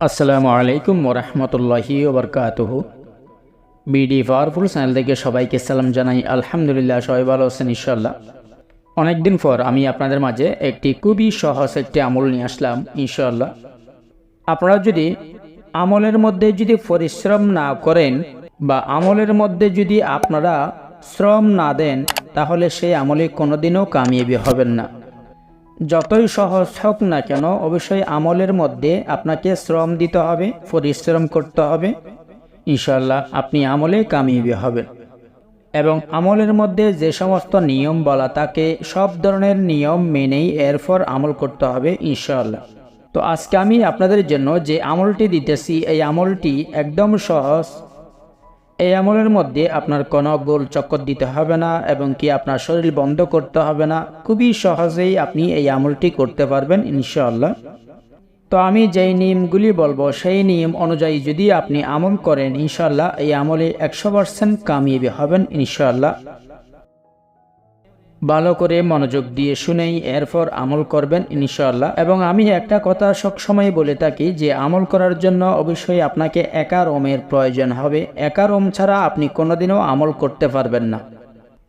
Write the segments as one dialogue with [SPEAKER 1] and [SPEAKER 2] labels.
[SPEAKER 1] আসসালামু আলাইকুম ওরহমতুল্লাহি ওবরকাতুহ বিডি পাওয়ারফুল চ্যানেল থেকে সবাইকে সালাম জানাই, আলহামদুলিল্লাহ, সবাই ভালো আছেন ইনশাল্লাহ অনেকদিন পর আমি আপনাদের মাঝে একটি খুবই সহজ একটি আমল নিয়ে আসলাম ইনশাল্লাহ আপনারা যদি আমলের মধ্যে যদি পরিশ্রম না করেন বা আমলের মধ্যে যদি আপনারা শ্রম না দেন, তাহলে সেই আমলে কোনোদিনও কামিয়াবি হবেন না। যতই সহজ হোক না কেন, অবশ্যই আমলের মধ্যে আপনাকে শ্রম দিতে হবে, পরিশ্রম করতে হবে। ইনশাল্লাহ আপনি আমলে কামিয়াবি হবেন। এবং আমলের মধ্যে যে সমস্ত নিয়ম বলা তাকে সব ধরনের নিয়ম মেনেই এরপর আমল করতে হবে ইনশাল্লাহ তো আজকে আমি আপনাদের জন্য যে আমলটি দিতেছি, এই আমলটি একদম সহজ এই আমলের মধ্যে আপনার কোনো গোল চক্কর দিতে হবে না এবং কি আপনার শরীর বন্ধ করতে হবে না। খুবই সহজেই আপনি এই আমলটি করতে পারবেন, ইনশাআল্লাহ। তো আমি যেই নিয়মগুলি বলব, সেই নিয়ম অনুযায়ী যদি আপনি আমল করেন, ইনশাআল্লাহ এই আমলে একশো পার্সেন্ট কামিয়াবি হবেন, ইনশাআল্লাহ। ভালো করে মনোযোগ দিয়ে শুনেই এরপর আমল করবেন ইনশাআল্লাহ। এবং আমি একটা কথা সবসময় বলে থাকি যে আমল করার জন্য অবশ্যই আপনাকে একার ওমের প্রয়োজন হবে। একার ওম ছাড়া আপনি কোনোদিনও আমল করতে পারবেন না।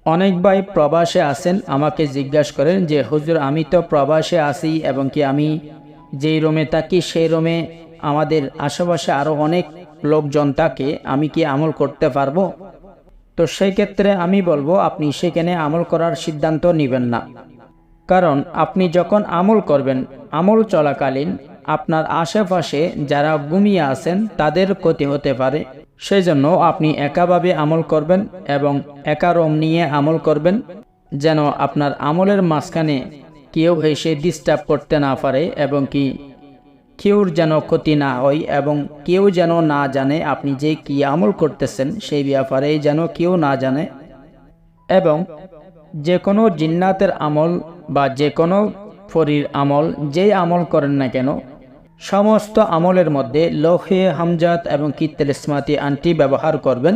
[SPEAKER 1] অনেক ভাই প্রবাসে আসেন আমাকে জিজ্ঞাসা করেন যে, হুজুর, আমি তো প্রবাসে আসি এবং কি আমি যেই রোমে থাকি সেই রোমে আমাদের আশেপাশে আরও অনেক লোকজন থাকে, আমি কি আমল করতে পারব? তো সেই ক্ষেত্রে আমি বলব, আপনি সেখানে আমল করার সিদ্ধান্ত নেবেন না। কারণ আপনি যখন আমল করবেন, আমল চলাকালীন আপনার আশেপাশে যারা ঘুমিয়ে আছেন, তাদের ক্ষতি হতে পারে। সেই জন্য আপনি একাভাবে আমল করবেন এবং একা রম নিয়ে আমল করবেন, যেন আপনার আমলের মাঝখানে কেউ এসে ডিস্টার্ব করতে না পারে এবং কি কেউর যেন ক্ষতি না হয় এবং কেউ যেন না জানে আপনি যে কি আমল করতেছেন, সেই ব্যাপারে যেন কেউ না জানে এবং যে কোনো জিন্নাতের আমল বা যে কোনো ফরির আমল যেই আমল করেন না কেন, সমস্ত আমলের মধ্যে লোহে হামজাত এবং কি তেলেসমাতি আন্টি ব্যবহার করবেন।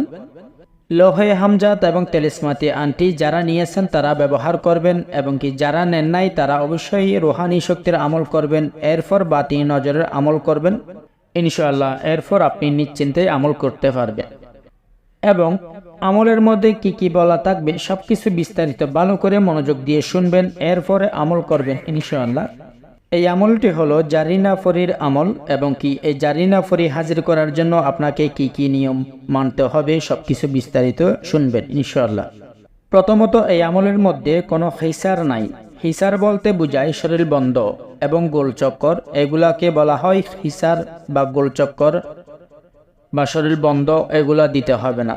[SPEAKER 1] লোহে হামজাত এবং তেলিসমাতি আন্টি যারা নিয়েছেন তারা ব্যবহার করবেন এবং কি যারা নেন নাই তারা অবশ্যই রোহানি শক্তির আমল করবেন। এরপর বাতি নজরের আমল করবেন। ইনশাআল্লাহ, এরপর আপনি নিশ্চিন্তে আমল করতে পারবেন। এবং আমলের মধ্যে কি কি বলা থাকবে সব কিছু বিস্তারিত ভালো করে মনোযোগ দিয়ে শুনবেন। এরপরে আমল করবেন, ইনশাআল্লাহ। এই আমলটি হলো জারিনা ফরির আমল এবং কি এই জারিনা ফরি হাজির করার জন্য আপনাকে কি কি নিয়ম মানতে হবে সব কিছু বিস্তারিত শুনবেন, ইনশাআল্লাহ। প্রথমত, এই আমলের মধ্যে কোনো হিসার নাই। হিসার বলতে বোঝায় শরীর বন্ধ এবং গোলচক্কর এগুলাকে বলা হয় হিসার বা গোলচক্কর বা শরীর বন্ধ, এগুলা দিতে হবে না।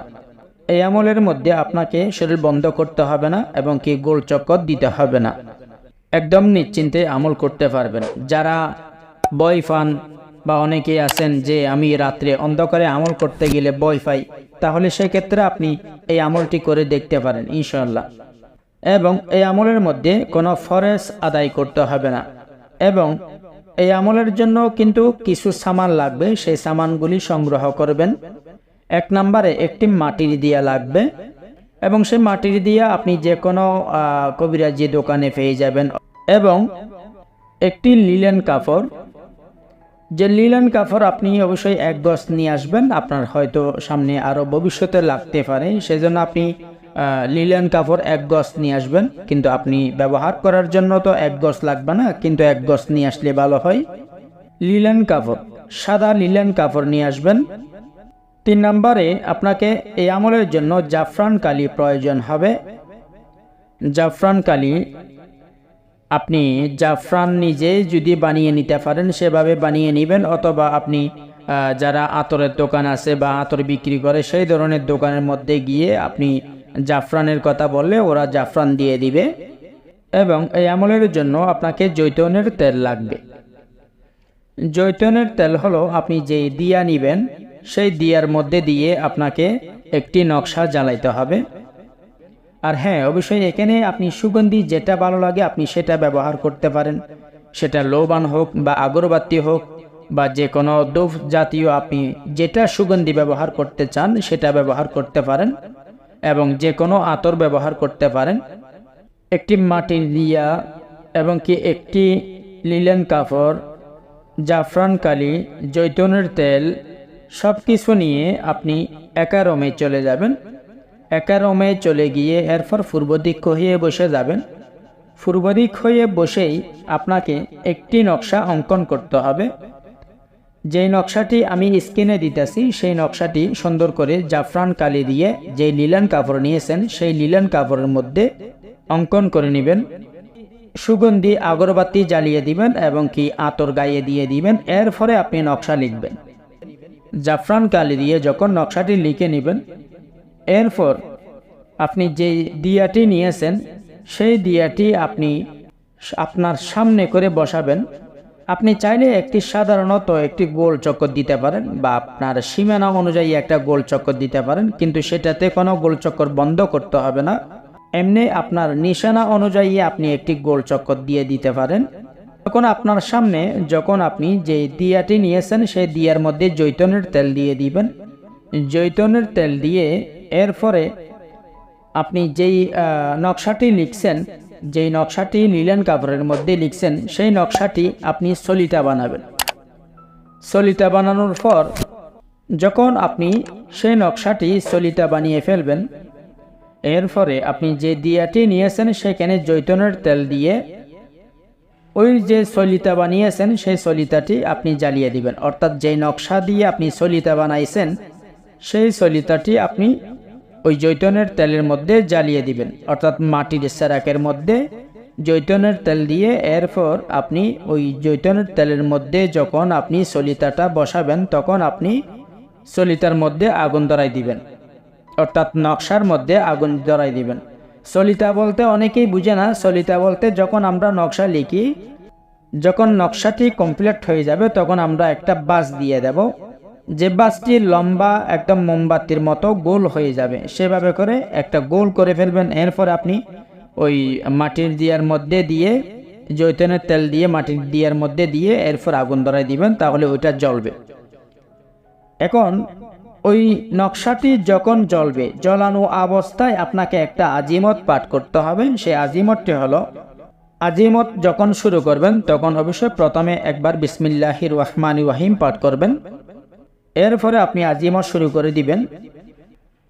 [SPEAKER 1] এই আমলের মধ্যে আপনাকে শরীর বন্ধ করতে হবে না এবং কি গোলচক্কর দিতে হবে না। একদম নিশ্চিন্তে আমল করতে পারবেন। যারা বই পান বা অনেকেই আছেন যে আমি রাত্রে অন্ধকারে আমল করতে গেলে বই পাই, তাহলে সেক্ষেত্রে আপনি এই আমলটি করে দেখতে পারেন ইনশাল্লাহ এবং এই আমলের মধ্যে কোনো ফরেস আদায় করতে হবে না। এবং এই আমলের জন্য কিন্তু কিছু সামান লাগবে, সেই সামানগুলি সংগ্রহ করবেন। এক নম্বরে একটি মাটির দিয়া লাগবে। এবং সেই মাটির দিয়ে আপনি যে কোনো কবিরাজি দোকানে পেয়ে যাবেন। এবং একটি লিলেন কাপড়। যে লিলেন কাপড় আপনি অবশ্যই এক গজ নিয়ে আসবেন। আপনার হয়তো সামনে আরও ভবিষ্যতে লাগতে পারে। সেজন্য আপনি লিলেন কাপড় এক গজ নিয়ে আসবেন। কিন্তু আপনি ব্যবহার করার জন্য তো এক গজ লাগবে না। কিন্তু এক গজ নিয়ে আসলে ভালো হয়। লিলেন কাপড়, সাদা লিলেন কাপড় নিয়ে আসবেন। তিন নম্বরে আপনাকে এই আমলের জন্য জাফরান কালি প্রয়োজন হবে। জাফরান কালি, আপনি জাফরান নিজে যদি বানিয়ে নিতে পারেন, সেভাবে বানিয়ে নেবেন, অথবা আপনি যারা আতরের দোকান আছে বা আতর বিক্রি করে, সেই ধরনের দোকানের মধ্যে গিয়ে আপনি জাফরানের কথা বললে ওরা জাফরান দিয়ে দিবে। এবং এই আমলের জন্য আপনাকে জৈতনের তেল লাগবে। জৈতনের তেল হলো আপনি যে দিয়া নিবেন সেই দিয়ার মধ্যে দিয়ে আপনাকে একটি নকশা জ্বালাইতে হবে। আর হ্যাঁ অবশ্যই এখানে আপনি সুগন্ধি যেটা ভালো লাগে আপনি সেটা ব্যবহার করতে পারেন। সেটা লোবান হোক বা আগরবাতি হোক বা যে কোনো দোফ জাতীয় আপনি যেটা সুগন্ধি ব্যবহার করতে চান সেটা ব্যবহার করতে পারেন এবং যে কোনো আতর ব্যবহার করতে পারেন। একটি মাটির লিয়া এবং কি একটি লিলেন কাপড়, জাফরান কালি, জৈতনের তেল সব কিছু নিয়ে আপনি একা রমে চলে যাবেন। একা রমে চলে গিয়ে এরপর পূর্ব দিক হয়ে বসে যাবেন। পূর্ব দিক হয়ে বসেই আপনাকে একটি নকশা অঙ্কন করতে হবে। যেই নকশাটি আমি স্ক্রিনে দিতেছি, সেই নকশাটি সুন্দর করে জাফরান কালি দিয়ে যে লিলান কাপড় নিয়েছেন, সেই লিলান কাপড়ের মধ্যে অঙ্কন করে নেবেন। সুগন্ধি আগরবাতি জ্বালিয়ে দিবেন এবং কি আতর গায়ে দিয়ে দিবেন। এর ফলে আপনি নকশা লিখবেন। জাফরান কালি দিয়ে যখন নকশাটি লিখে নেবেন, এরপর আপনি যে দিয়াটি নিয়েছেন, সেই দিয়াটি আপনি আপনার সামনে করে বসাবেন। আপনি চাইলে একটি সাধারণত একটি গোল চক্কর দিতে পারেন বা আপনার সীমানা অনুযায়ী একটা গোল চক্কর দিতে পারেন, কিন্তু সেটাতে কোনো গোল চক্কর বন্ধ করতে হবে না। এমনি আপনার নিশানা অনুযায়ী আপনি একটি গোল চক্কর দিয়ে দিতে পারেন। তখন আপনার সামনে, যখন আপনি যে দিয়াটি নিয়েছেন, সেই দিয়ার মধ্যে জৈতনের তেল দিয়ে দিবেন। জৈতনের তেল দিয়ে এরপরে আপনি যেই নকশাটি লিখছেন, যেই নকশাটি লিলেন কাপড়ের মধ্যে লিখছেন, সেই নকশাটি আপনি সলিতা বানাবেন। সলিতা বানানোর পর যখন আপনি সেই নকশাটি সলিতা বানিয়ে ফেলবেন, এরপরে আপনি যে দিয়াটি নিয়েছেন, সেখানে জৈতনের তেল দিয়ে ওই যে সলিতা বানিয়েছেন, সেই সলিতাটি আপনি জ্বালিয়ে দিবেন। অর্থাৎ যেই নকশা দিয়ে আপনি সলিতা বানাইছেন, সেই সলিতাটি আপনি ওই জৈতনের তেলের মধ্যে জ্বালিয়ে দিবেন। অর্থাৎ মাটির সেরাকের মধ্যে জৈতনের তেল দিয়ে এরপর আপনি ওই জৈতনের তেলের মধ্যে যখন আপনি সলিতাটা বসাবেন, তখন আপনি সলিতার মধ্যে আগুন ধরাই দিবেন। অর্থাৎ নকশার মধ্যে আগুন ধরাই দিবেন। সলিতা বলতে অনেকেই বুঝে না, সলিতা বলতে যখন আমরা নকশা লিখি, যখন নকশাটি কমপ্লিট হয়ে যাবে তখন আমরা একটা বাস দিয়ে দেব। যে বাসটি লম্বা একদম মোমবাতির মতো গোল হয়ে যাবে, সেভাবে করে একটা গোল করে ফেলবেন। এরপর আপনি ওই মাটির দিয়ার মধ্যে দিয়ে জৈতনের তেল দিয়ে মাটির দিয়ার মধ্যে দিয়ে এরপর আগুন ধরাই দিবেন, তাহলে ওইটা জ্বলবে। এখন ওই নকশাটি যখন জ্বলবে, জ্বলানো অবস্থায় আপনাকে একটা আজিমত পাঠ করতে হবে। সেই আজিমতটি হলো, আজিমত যখন শুরু করবেন, তখন অবশ্যই প্রথমে একবার বিসমিল্লাহির রহমান ওয়াহিম পাঠ করবেন। এরপরে আপনি আজিমত শুরু করে দিবেন।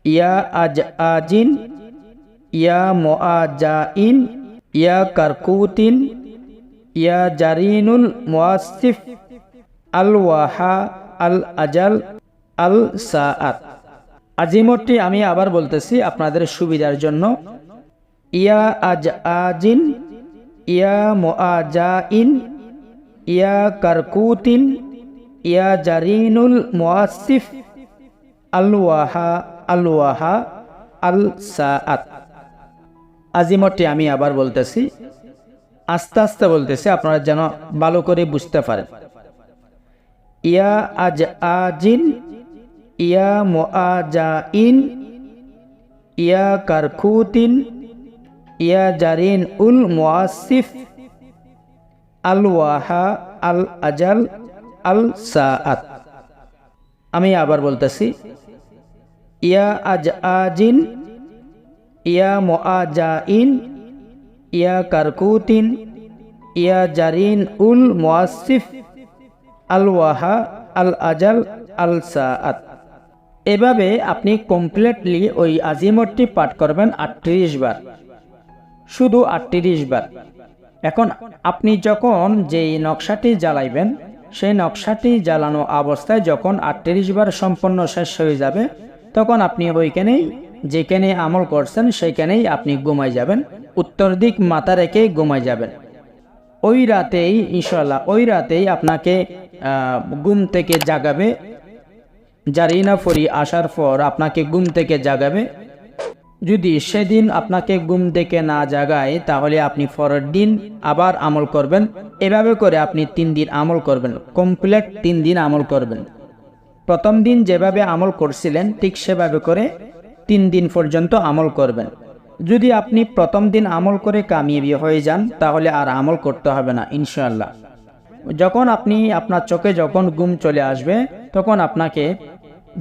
[SPEAKER 1] ইয়া আজ আজিন, ইয়া মোয়াজাইন ইয়া কারকুতিন, ইয়া জারিনুল মুয়াসিফ আল ওয়াহা, আল আজাল। আল সাআত আজিমতটি আমি আবার বলতেছি আপনাদের সুবিধার জন্য। ইয়া আজ আজিন ইয়া মোয়াজাইন ইয়া কারকুতিন, ইয়া জারিনুল মুয়াসিফ আল ওয়াহা আল ওয়াহা আল সাআত আজিমতটি আমি আবার বলতেছি, আস্তে আস্তে বলতেছি আপনারা যেন ভালো করে বুঝতে পারেন। ইয়া আজ আজিন ইয়া মোয়াজাইন ইয়া কারকুতিন, ইয়া জারিন উল মুয়াসিফ আল ওয়াহা, আল আজাল, আল সাআত। আমি আবার বলতেছি, ইয়া আজ আজিন ইয়া মোয়াজা ইন ইয়া কারকুতিন, ইয়া জারিন উল মুয়াসিফ আল ওয়াহা, আল আজাল, আল সাআত। এভাবে আপনি কমপ্লিটলি ওই আজিমতটি পাঠ করবেন আটত্রিশ বার। শুধু আটত্রিশ বার। এখন আপনি যখন যেই নকশাটি জ্বালাইবেন, সেই নকশাটি জ্বালানো অবস্থায় যখন আটত্রিশ বার সম্পন্ন শেষ হয়ে যাবে, তখন আপনি ওইখানেই যেখানে আমল করছেন, সেইখানেই আপনি ঘুমাই যাবেন। উত্তর দিক মাথা রেখে ঘুমাই যাবেন। ওই রাতেই ইনশাল্লাহ ওই রাতেই আপনাকে ঘুম থেকে জাগাবে জারিনা ফরি আসার পর আপনাকে ঘুম থেকে জাগাবে। যদি সেদিন আপনাকে ঘুম থেকে না জাগায়, তাহলে আপনি পরের দিন আবার আমল করবেন। এভাবে করে আপনি তিন দিন আমল করবেন। কমপ্লিট তিন দিন আমল করবেন। প্রথম দিন যেভাবে আমল করছিলেন, ঠিক সেভাবে করে তিন দিন পর্যন্ত আমল করবেন। যদি আপনি প্রথম দিন আমল করে কামিয়াবি হয়ে যান, তাহলে আর আমল করতে হবে না ইনশাল্লাহ যখন আপনি আপনার চোখে যখন ঘুম চলে আসবে, তখন আপনাকে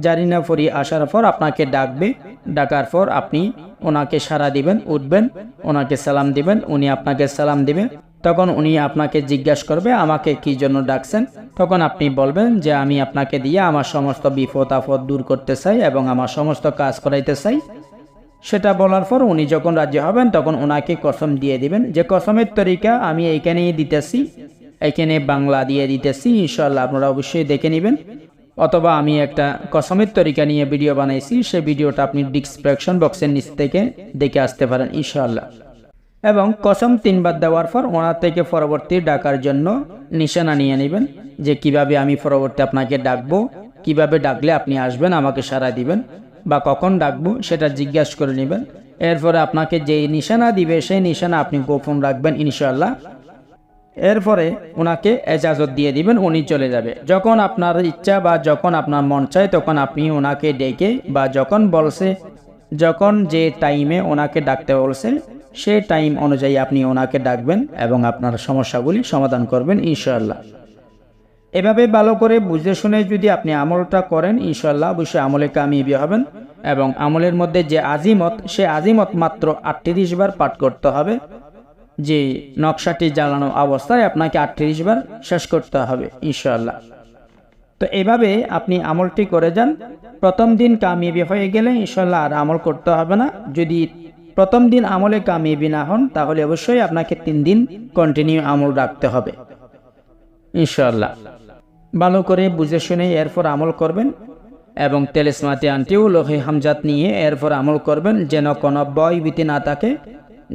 [SPEAKER 1] জারিনা ফরি আসার পর আপনাকে ডাকবে। ডাকার পর আপনি ওনাকে সাড়া দিবেন, উঠবেন, ওনাকে সালাম দিবেন, উনি আপনাকে সালাম দিবেন তখন উনি আপনাকে জিজ্ঞাসা করবে, আমাকে কি জন্য ডাকছেন? তখন আপনি বলবেন যে, আমি আপনাকে দিয়ে আমার সমস্ত বিপদ আপদ দূর করতে চাই এবং আমার সমস্ত কাজ করাইতে চাই। সেটা বলার পর উনি যখন রাজি হবেন, তখন ওনাকে কসম দিয়ে দিবেন যে, কসমের তরিকা আমি এইখানেই দিতেছি এখানে বাংলা দিয়ে দিতেছি ইনশাল্লাহ আপনারা অবশ্যই দেখে নেবেন। অথবা আমি একটা কসমের তরিকা নিয়ে ভিডিও বানাইছি সেই ভিডিওটা আপনি ডিসক্রিপশন বক্সের নিচ থেকে দেখে আসতে পারেন ইনশাল্লাহ এবং কসম তিনবার দেওয়ার পর ওনার থেকে পরবর্তী ডাকার জন্য নিশানা নিয়ে নেবেন যে কীভাবে আমি পরবর্তী আপনাকে ডাকবো, কীভাবে ডাকলে আপনি আসবেন, আমাকে সাড়া দিবেন, বা কখন ডাকবো সেটা জিজ্ঞাসা করে নেবেন। এরপরে আপনাকে যে নিশানা দিবে, সেই নিশানা আপনি গোপন রাখবেন ইনশাল্লাহ এরপরে ওনাকে এজাজত দিয়ে দিবেন, উনি চলে যাবে। যখন আপনার ইচ্ছা বা যখন আপনার মন চায়, তখন আপনি ওনাকে ডেকে বা যখন বলছে, যখন যে টাইমে ওনাকে ডাকতে বলছে সেই টাইম অনুযায়ী আপনি ওনাকে ডাকবেন এবং আপনার সমস্যাগুলি সমাধান করবেন ইনশাল্লাহ এভাবে ভালো করে বুঝে শুনে যদি আপনি আমলটা করেন ইনশাল্লাহ অবশ্যই আমলে কামিয়াবি হবেন এবং আমলের মধ্যে যে আজিমত, সে আজিমত মাত্র আটত্রিশ বার পাঠ করতে হবে। যে নকশাটি জ্বালানো অবস্থায় আপনাকে আটত্রিশ বার শেষ করতে হবে ইনশাল্লাহ তো এভাবে আপনি আমলটি করে যান। প্রথম দিন কামিয়াবি হয়ে গেলে ইনশাল্লাহ আর আমল করতে হবে না। যদি প্রথম দিন আমলে কামিয়াবি না হন, তাহলে অবশ্যই আপনাকে তিন দিন কন্টিনিউ আমল রাখতে হবে ইনশাল্লাহ ভালো করে বুঝে শুনে এরপর আমল করবেন এবং তেলেসমাতি আনটিও লোহে হামজাত নিয়ে এরপর আমল করবেন, যেন কোনো বয় ভীতি না থাকে।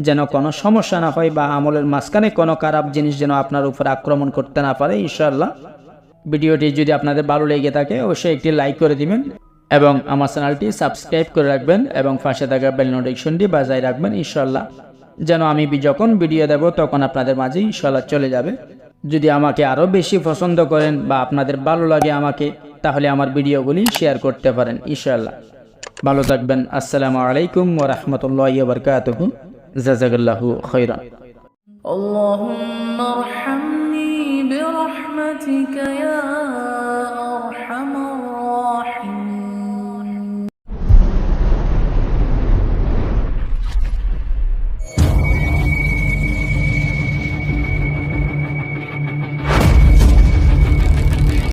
[SPEAKER 1] যেন কোনো সমস্যা না হয় বা আমলের মাঝখানে কোনো খারাপ জিনিস যেন আপনার উপর আক্রমণ করতে না পারে ইনশাল্লাহ ভিডিওটি যদি আপনাদের ভালো লেগে থাকে, অবশ্যই একটি লাইক করে দিবেন এবং আমার চ্যানেলটি সাবস্ক্রাইব করে রাখবেন এবং পাশে থাকা বেল নোটিফিকেশনটি বাজায় রাখবেন ইনশাল্লাহ যেন আমি যখন ভিডিও দেব, তখন আপনাদের মাঝে ইনশাল্লাহ চলে যাবে। যদি আমাকে আরও বেশি পছন্দ করেন বা আপনাদের ভালো লাগে আমাকে, তাহলে আমার ভিডিওগুলি শেয়ার করতে পারেন ইনশাল্লাহ ভালো থাকবেন। আসসালামু আলাইকুম ওরহমতুল্লাহ বরকাতহ। جزاك الله خيرا.
[SPEAKER 2] اللهم ارحمني برحمتك يا